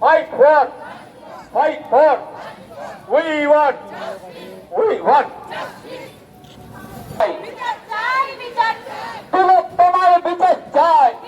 Fight for. Fight for. We want. We want. বিচার চাই বিচার চাই তিলক তোমার বিচার চাই বিচার চাই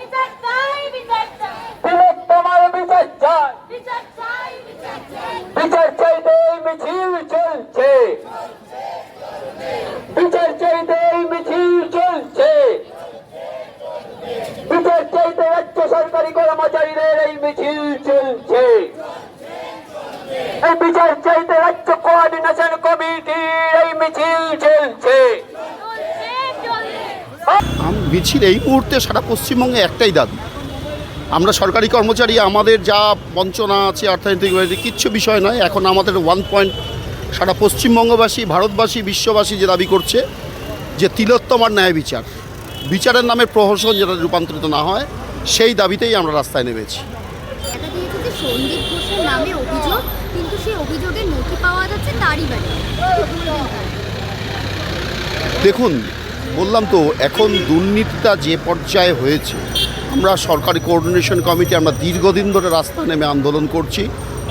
মিছিল চলছে। চলছে চলছে আম- মিছিল এই মুহূর্তে সারা পশ্চিমবঙ্গে একটাই দাবি। আমরা সরকারি কর্মচারী আমাদের যা বঞ্চনা আছে অর্থনৈতিক কিচ্ছু বিষয় নয়। এখন আমাদের ওয়ান পয়েন্ট সারা পশ্চিমবঙ্গবাসী ভারতবাসী বিশ্ববাসী যে দাবি করছে যে তিলোত্তমার ন্যায় বিচার বিচারের নামে প্রহসন যেটা রূপান্তরিত না হয় সেই দাবিতেই আমরা রাস্তায় নেমেছি। দেখা দিয়েছে যে সন্দীপ ঘোষের নামে অভিযোগ কিন্তু সেই অভিযোগের নথি পাওয়া যাচ্ছে তারই বাড়ি কি বলবেন তার? দেখুন, বললাম তো, এখন দুর্নীতিটা যে পর্যায়ে হয়েছে, আমরা সরকারি কোঅর্ডিনেশন কমিটি আমরা দীর্ঘদিন ধরে রাস্তা নেমে আন্দোলন করছি,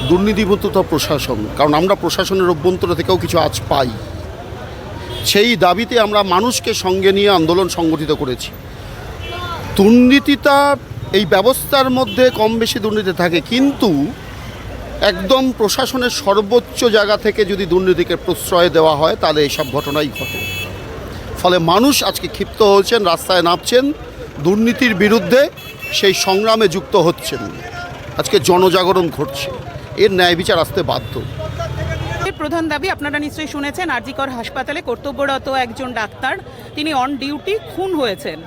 দুর্নীতিমুক্ত প্রশাসন, কারণ আমরা প্রশাসনের অভ্যন্তর থেকেও কিছু আজ পাই। সেই দাবিতে আমরা মানুষকে সঙ্গে নিয়ে আন্দোলন সংগঠিত করেছি। দুর্নীতিটা এই ব্যবস্থার মধ্যে কম বেশি দুর্নীতি থাকে, কিন্তু একদম প্রশাসনের সর্বোচ্চ জায়গা থেকে যদি দুর্নীতিকে প্রশ্রয় দেওয়া হয়, তাহলে এইসব ঘটনাই ঘটে। ফলে মানুষ আজকে ক্ষিপ্ত হয়েছেন, রাস্তায় নামছেন, দুর্নীতির বিরুদ্ধে সেই সংগ্রামে যুক্ত হচ্ছেন। আজকে জনজাগরণ ঘটছে। এর ন্যায় বিচার আসতে বাধ্য। প্রধান দাবি আপনারা নিশ্চয়ই শুনেছেন, আরজিকর হাসপাতালে কর্তব্যরত একজন ডাক্তার, তিনি অন ডিউটি খুন হয়েছেন।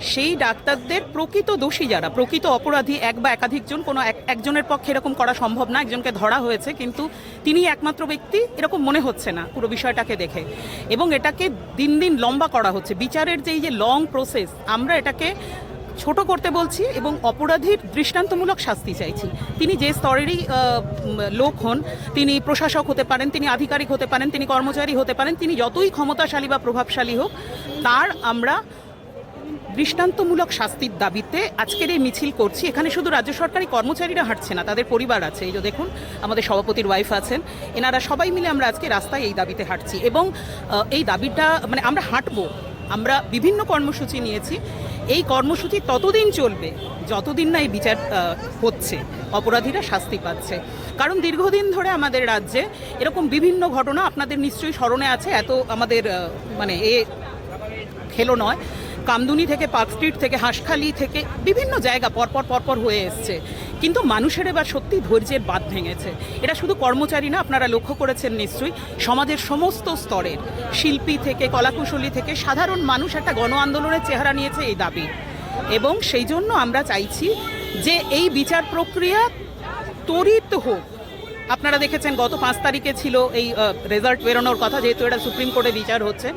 সেই ডাক্তারদের প্রকৃত দোষী যারা, প্রকৃত অপরাধী এক বা একাধিকজন কোনো এক- একজনের পক্ষে এরকম করা সম্ভব না, একজনকে ধরা হয়েছে, কিন্তু তিনি একমাত্র ব্যক্তি, এরকম মনে হচ্ছে না পুরো বিষয়টাকে দেখে। এবং এটাকে দিন দিন লম্বা করা হচ্ছে। বিচারের যে এই যে লং প্রসেস আমরা এটাকে ছোট করতে বলছি এবং অপরাধীর দৃষ্টান্তমূলক শাস্তি চাইছি। তিনি যে স্তরেরই লোক হন, তিনি প্রশাসক হতে পারেন, তিনি আধিকারিক হতে পারেন, তিনি কর্মচারী হতে পারেন, তিনি যতই ক্ষমতাশালী বা প্রভাবশালী হোক, তার আমরা দৃষ্টান্তমূলক শাস্তির দাবিতে আজকের এই মিছিল করছি। এখানে শুধু রাজ্য সরকারি কর্মচারীরা হাঁটছে না, তাদের পরিবার আছে। এই যে দেখুন, আমাদের সভাপতির ওয়াইফ আছেন। এনারা সবাই মিলে আমরা আজকে রাস্তায় এই দাবিতে হাঁটছি এবং এই দাবিটা মানে আমরা হাঁটবো। আমরা বিভিন্ন কর্মসূচি নিয়েছি। এই কর্মসূচি ততদিন চলবে, যতদিন না এই বিচার হচ্ছে। অপরাধীরা শাস্তি পাচ্ছে। কারণ দীর্ঘদিন ধরে আমাদের রাজ্যে এরকম বিভিন্ন ঘটনা আপনাদের নিশ্চয়ই স্মরণে আছে। এত আমাদের মানে এ খেলো নয়। কামদুনি থেকে পার্ক স্ট্রিট থেকে, হাঁসখালি থেকে বিভিন্ন জায়গা পরপর পরপর হয়ে এসছে। কিন্তু মানুষের এবার সত্যি ধৈর্যের বাদ ভেঙেছে। এটা শুধু কর্মচারী না, আপনারা লক্ষ্য করেছেন নিশ্চয়ই, সমাজের সমস্ত স্তরের, শিল্পী থেকে, কলাকুশলী থেকে সাধারণ মানুষ একটা গণ আন্দোলনের চেহারা নিয়েছে এই দাবি। এবং সেই জন্য আমরা চাইছি যে এই বিচার প্রক্রিয়া ত্বরিত হোক আপনারা দেখেছেন গত পাঁচ তারিখে ছিল এই রেজাল্ট বেরোনোর কথা, যেহেতু এটা সুপ্রিম কোর্টে বিচার হচ্ছে,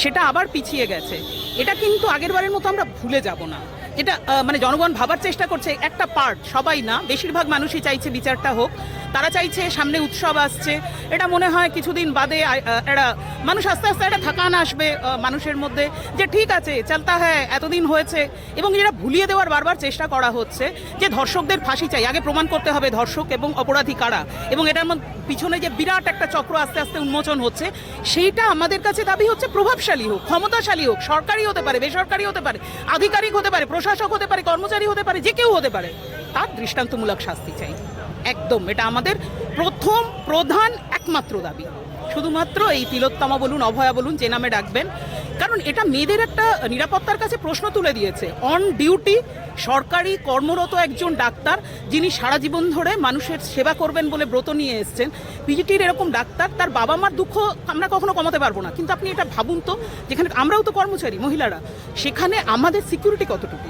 সেটা আবার পিছিয়ে গেছে। এটা কিন্তু আগেরবারের মতো আমরা ভুলে যাব না। এটা মানে জনগণ ভাবার চেষ্টা করছে একটা পার্ট সবাই না, বেশিরভাগ মানুষই চাইছে বিচারটা হোক। তারা চাইছে সামনে উৎসব আসছে। এটা মনে হয় কিছুদিন বাদে একটা, মানুষ আস্তে আস্তে একটা থাকান আসবে মানুষের মধ্যে যে ঠিক আছে, চলতা হ্যাঁ এতদিন হয়েছে। এবং যেটা ভুলিয়ে দেওয়ার বারবার চেষ্টা করা হচ্ছে, যে ধর্ষকদের ফাঁসি চাই। আগে প্রমাণ করতে হবে ধর্ষক এবং অপরাধী কারা। এবং এটার পিছনে যে বিরাট একটা চক্র আস্তে আস্তে উন্মোচন হচ্ছে, সেইটা আমাদের কাছে দাবি হচ্ছে প্রভাবশালী হোক, ক্ষমতাশালী হোক সরকারি হতে পারে, বেসরকারি হতে পারে, আধিকারিক হতে পারে প্রশাসক হতে পারে, কর্মচারী হতে পারে, যে কেউ হতে পারে, তার দৃষ্টান্তমূলক শাস্তি চাই। একদম, এটা আমাদের প্রথম, প্রধান, একমাত্র দাবি। শুধুমাত্র এই তিলোত্তমা বলুন, অভয়া বলুন, যে নামে ডাকবেন কারণ এটা মেয়েদের একটা নিরাপত্তার কাছে প্রশ্ন তুলে দিয়েছে। অন ডিউটি সরকারি কর্মরত একজন ডাক্তার যিনি সারা জীবন ধরে মানুষের সেবা করবেন বলে ব্রত নিয়ে এসছেন, পিজিটির এরকম ডাক্তার, তার বাবা মার দুঃখ আমরা কখনো কমাতে পারব না। কিন্তু আপনি এটা ভাবুন তো, যেখানে আমরাও তো কর্মচারী, মহিলারা, সেখানে আমাদের সিকিউরিটি কতটুকু?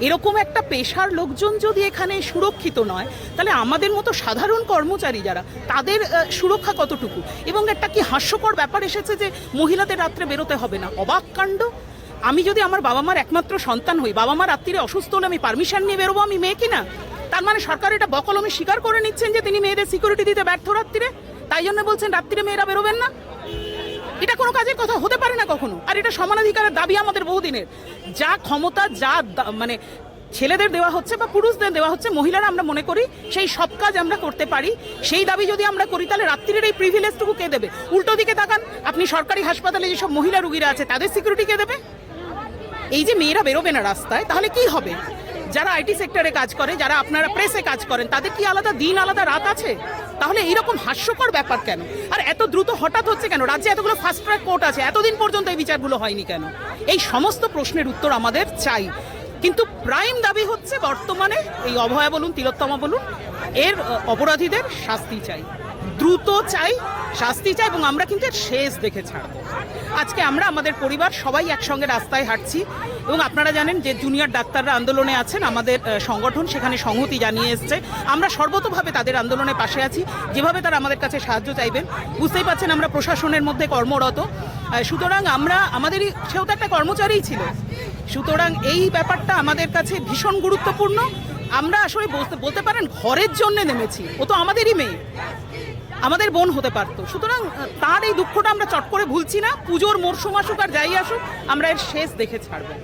এরকম একটা পেশার লোকজন যদি এখানে সুরক্ষিত নয়, তাহলে আমাদের মতো সাধারণ কর্মচারী যারা, তাদের সুরক্ষা কতটুকু? এবং একটা কি হাস্যকর ব্যাপার এসেছে যে মহিলাদের রাত্রে বেরোতে হবে না। অবাক কাণ্ড? আমি যদি আমার বাবা মার একমাত্র সন্তান হই বাবা মা রাত্রিরে অসুস্থ হলে আমি পারমিশন নিয়ে বেরোবো আমি মেয়ে কিনা? তার মানে সরকার এটা বকলমে স্বীকার করে নিচ্ছেন যে তিনি মেয়েদের সিকিউরিটি দিতে ব্যর্থ রাত্রিরে? তাই জন্য বলছেন রাত্রিরে মেয়েরা বেরোবেন না? এটা কোনো কাজের কথা হতে পারে না কখনো। আর এটা সমানাধিকারের দাবি আমাদের বহুদিনের। যা ক্ষমতা, যা মানে ছেলেদের দেওয়া হচ্ছে বা পুরুষদের দেওয়া হচ্ছে, মহিলারা আমরা মনে করি সেই সব কাজ আমরা করতে পারি। সেই দাবি যদি আমরা করি, তাহলে রাত্রির এই প্রিভিলেজটুকু কে দেবে? উল্টো দিকে তাকান, আপনি সরকারি হাসপাতালে যেসব মহিলা রুগীরা আছে, তাদের সিকিউরিটি কে দেবে? এই যে মেয়েরা বেরোবে না রাস্তায়, তাহলে কি হবে? যারা আইটি সেক্টরে কাজ করে, যারা আপনারা প্রেসে কাজ করেন, তাদের কি আলাদা দিন, আলাদা রাত আছে? তাহলে এইরকম হাস্যকর ব্যাপার কেন? আর এত দ্রুত হঠাৎ হচ্ছে কেন? রাজ্যে এতগুলো ফাস্ট ট্র্যাক কোর্ট আছে, এতদিন পর্যন্ত এই বিচারগুলো হয়নি কেন? এই সমস্ত প্রশ্নের উত্তর আমাদের চাই। কিন্তু প্রাইম দাবি হচ্ছে বর্তমানে এই অভয়া বলুন, তিলোত্তমা বলুন, এর অপরাধীদের শাস্তি চাই। দ্রুত চাই, শাস্তি চাই এবং আমরা কিন্তু শেষ দেখে ছাড়বো। আজকে আমরা আমাদের পরিবার সবাই একসঙ্গে রাস্তায় হাঁটছি এবং আপনারা জানেন যে জুনিয়র ডাক্তাররা আন্দোলনে আছেন, আমাদের সংগঠন সেখানে সংহতি জানিয়ে এসছে। আমরা সর্বতভাবে তাদের আন্দোলনের পাশে আছি। যেভাবে তারা আমাদের কাছে সাহায্য চাইবেন, বুঝতেই পারছেন আমরা প্রশাসনের মধ্যে কর্মরত। সুতরাং আমরা, আমাদেরই, সেও তো একটা কর্মচারীই ছিল। সুতরাং এই ব্যাপারটা আমাদের কাছে ভীষণ গুরুত্বপূর্ণ। আমরা আসলে বলতে পারেন ঘরের জন্য নেমেছি। ও তো আমাদেরই মেয়ে। আমাদের বোন হতে পারতো। সুতরাং তার এই দুঃখটা আমরা চট করে ভুলছি না। পুজোর মরশুম আসুক আর যাই আসুক, আমরা এর শেষ দেখে ছাড়বো।